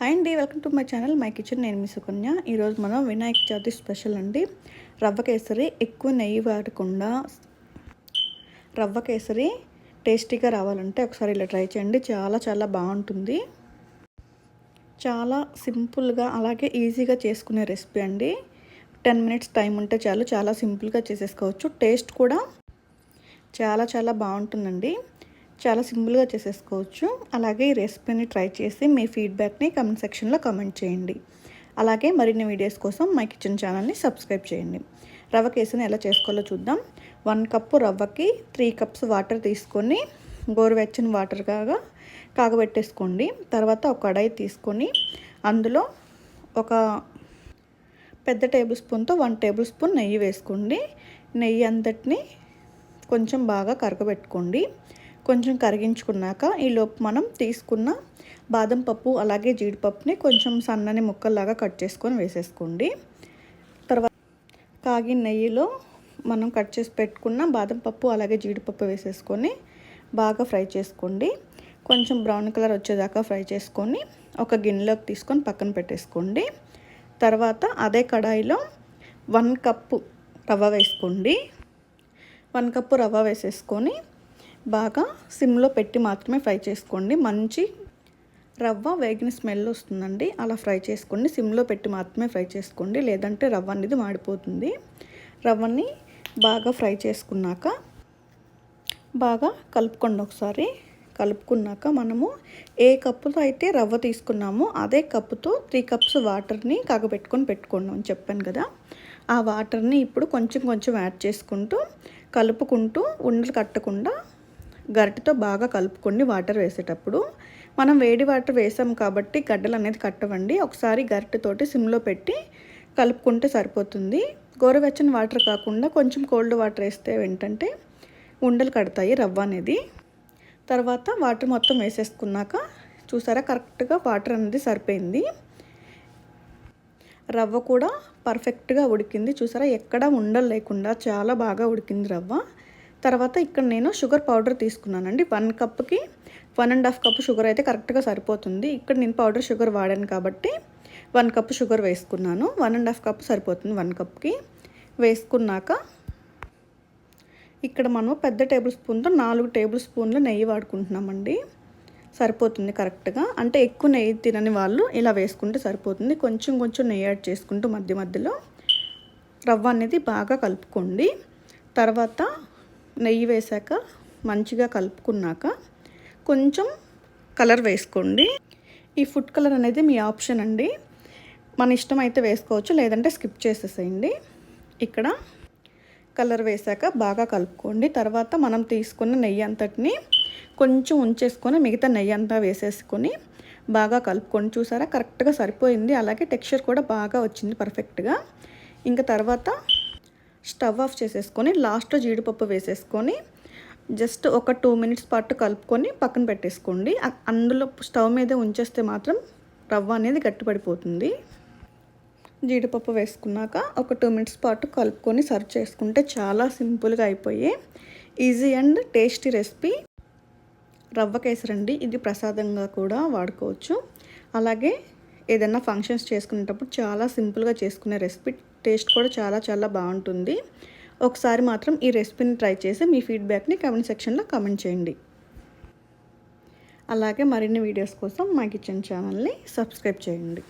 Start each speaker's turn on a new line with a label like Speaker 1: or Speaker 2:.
Speaker 1: Hi అండి welcome to my channel my kitchen. నేను మీ సుకన్య. ఈరోజు మనం వినాయక చవితి స్పెషల్ అండి. రవ్వ కేసరి ఎక్కువ నెయ్యి వాడకుండా రవ్వ కేసరి టేస్టీగా రావాలంటే ఒకసారి ఇలా ట్రై చేయండి. చాలా చాలా బాగుంటుంది. చాలా సింపుల్గా అలాగే ఈజీగా చేసుకునే రెసిపీ అండి. టెన్ మినిట్స్ టైం ఉంటే చాలు చాలా సింపుల్గా చేసేసుకోవచ్చు. టేస్ట్ కూడా చాలా చాలా బాగుంటుందండి. చాలా సింపుల్గా చేసేసుకోవచ్చు. అలాగే ఈ రెసిపీని ట్రై చేసి మీ ఫీడ్బ్యాక్ని కమెంట్ సెక్షన్లో కమెంట్ చేయండి. అలాగే మరిన్ని వీడియోస్ కోసం మై కిచెన్ ఛానల్ని సబ్స్క్రైబ్ చేయండి. రవ్వ కేసుని ఎలా చేసుకోవాలో చూద్దాం. వన్ కప్పు రవ్వకి త్రీ కప్స్ వాటర్ తీసుకొని గోరువెచ్చని వాటర్ కాగా కాగబెట్టేసుకోండి. తర్వాత ఒక కడాయి తీసుకొని అందులో ఒక పెద్ద టేబుల్ స్పూన్తో వన్ టేబుల్ స్పూన్ నెయ్యి వేసుకోండి. నెయ్యి అంతటిని కొంచెం బాగా కరగబెట్టుకోండి. కొంచెం కరిగించుకున్నాక ఈలోపు మనం తీసుకున్న బాదం పప్పు అలాగే జీడిపప్పుని కొంచెం సన్నని ముక్కల్లాగా కట్ చేసుకొని వేసేసుకోండి. తర్వాత కాగిన నెయ్యిలో మనం కట్ చేసి పెట్టుకున్న బాదం పప్పు అలాగే జీడిపప్పు వేసేసుకొని బాగా ఫ్రై చేసుకోండి. కొంచెం బ్రౌన్ కలర్ వచ్చేదాకా ఫ్రై చేసుకొని ఒక గిన్నెలోకి తీసుకొని పక్కన పెట్టేసుకోండి. తర్వాత అదే కడాయిలో వన్ కప్పు రవ్వ వేసుకోండి. వన్ కప్పు రవ్వ వేసేసుకొని బాగా సిమ్లో పెట్టి మాత్రమే ఫ్రై చేసుకోండి. మంచి రవ్వ వేగిన స్మెల్ వస్తుందండి. అలా ఫ్రై చేసుకోండి. సిమ్లో పెట్టి మాత్రమే ఫ్రై చేసుకోండి. లేదంటే రవ్వ అనేది మాడిపోతుంది. రవ్వని బాగా ఫ్రై చేసుకున్నాక బాగా కలుపుకోండి ఒకసారి. కలుపుకున్నాక మనము ఏ కప్పుతో అయితే రవ్వ తీసుకున్నామో అదే కప్పుతో త్రీ కప్స్ వాటర్ని కాగబెట్టుకొని పెట్టుకోండి అని చెప్పాను కదా. ఆ వాటర్ని ఇప్పుడు కొంచెం కొంచెం యాడ్ చేసుకుంటూ కలుపుకుంటూ ఉండలు కట్టకుండా గరిటతో బాగా కలుపుకోండి వాటర్ వేసేటప్పుడు మనం వేడి వాటర్ వేసాం కాబట్టి గడ్డలు అనేది కట్టవండి. ఒకసారి గరిటతోటి సిమ్లో పెట్టి కలుపుకుంటే సరిపోతుంది. గోరువెచ్చని వాటర్ కాకుండా కొంచెం కోల్డ్ వాటర్ వేస్తే ఏంటంటే ఉండలు కడతాయి రవ్వ అనేది. తర్వాత వాటర్ మొత్తం వేసేసుకున్నాక చూసారా కరెక్ట్గా వాటర్ అనేది సరిపోయింది. రవ్వ కూడా పర్ఫెక్ట్గా ఉడికింది. చూసారా ఎక్కడా ఉండలు లేకుండా చాలా బాగా ఉడికింది రవ్వ. తర్వాత ఇక్కడ నేను షుగర్ పౌడర్ తీసుకున్నానండి. One కప్కి one and half cup sugar అయితే కరెక్ట్గా సరిపోతుంది. ఇక్కడ నేను పౌడర్ షుగర్ వాడాను కాబట్టి వన్ కప్ షుగర్ వేసుకున్నాను. వన్ అండ్ హాఫ్ కప్ సరిపోతుంది వన్ కప్కి. వేసుకున్నాక ఇక్కడ మనం పెద్ద టేబుల్ స్పూన్తో నాలుగు టేబుల్ స్పూన్లు నెయ్యి వాడుకుంటున్నామండి. సరిపోతుంది కరెక్ట్గా. అంటే ఎక్కువ నెయ్యి తినని వాళ్ళు ఇలా వేసుకుంటే సరిపోతుంది. కొంచెం కొంచెం నెయ్యి యాడ్ చేసుకుంటూ మధ్య మధ్యలో రవ్వ అనేది బాగా కలుపుకోండి. తర్వాత నెయ్యి వేసాక మంచిగా కలుపుకున్నాక కొంచెం కలర్ వేసుకోండి. ఈ ఫుడ్ కలర్ అనేది మీ ఆప్షన్ అండి. మన ఇష్టం అయితే వేసుకోవచ్చు లేదంటే స్కిప్ చేసేసేయండి. ఇక్కడ కలర్ వేసాక బాగా కలుపుకోండి. తర్వాత మనం తీసుకున్న నెయ్యి అంతటిని కొంచెం ఉంచేసుకొని మిగతా నెయ్యి అంతా వేసేసుకొని బాగా కలుపుకొని చూసారా? కరెక్ట్గా సరిపోయింది. అలాగే టెక్స్చర్ కూడా బాగా వచ్చింది పర్ఫెక్ట్గా ఇంకా తర్వాత స్టవ్ ఆఫ్ చేసేసుకొని లాస్ట్లో జీడిపప్పు వేసేసుకొని జస్ట్ ఒక టూ మినిట్స్ పాటు కలుపుకొని పక్కన పెట్టేసుకోండి. అందులో స్టవ్ మీద ఉంచేస్తే మాత్రం రవ్వ అనేది గట్టిపడిపోతుంది. జీడిపప్పు వేసుకున్నాక ఒక టూ మినిట్స్ పాటు కలుపుకొని సర్వ్ చేసుకుంటే చాలా సింపుల్గా అయిపోయి ఈజీ అండ్ టేస్టీ రెసిపీ. రవ్వ కేసరండి. ఇది ప్రసాదంగా కూడా వాడుకోవచ్చు. అలాగే ఏదైనా ఫంక్షన్స్ చేసుకునేటప్పుడు చాలా సింపుల్గా చేసుకునే రెసిపీ టేస్ట్ కూడా చాలా చాలా బాగుంటుంది. ఒకసారి మాత్రం ఈ రెసిపీని ట్రై చేసి మీ ఫీడ్బ్యాక్ని కమెంట్ సెక్షన్లో కమెంట్ చేయండి. అలాగే మరిన్ని వీడియోస్ కోసం మా కిచెన్ ఛానల్ని సబ్స్క్రైబ్ చేయండి.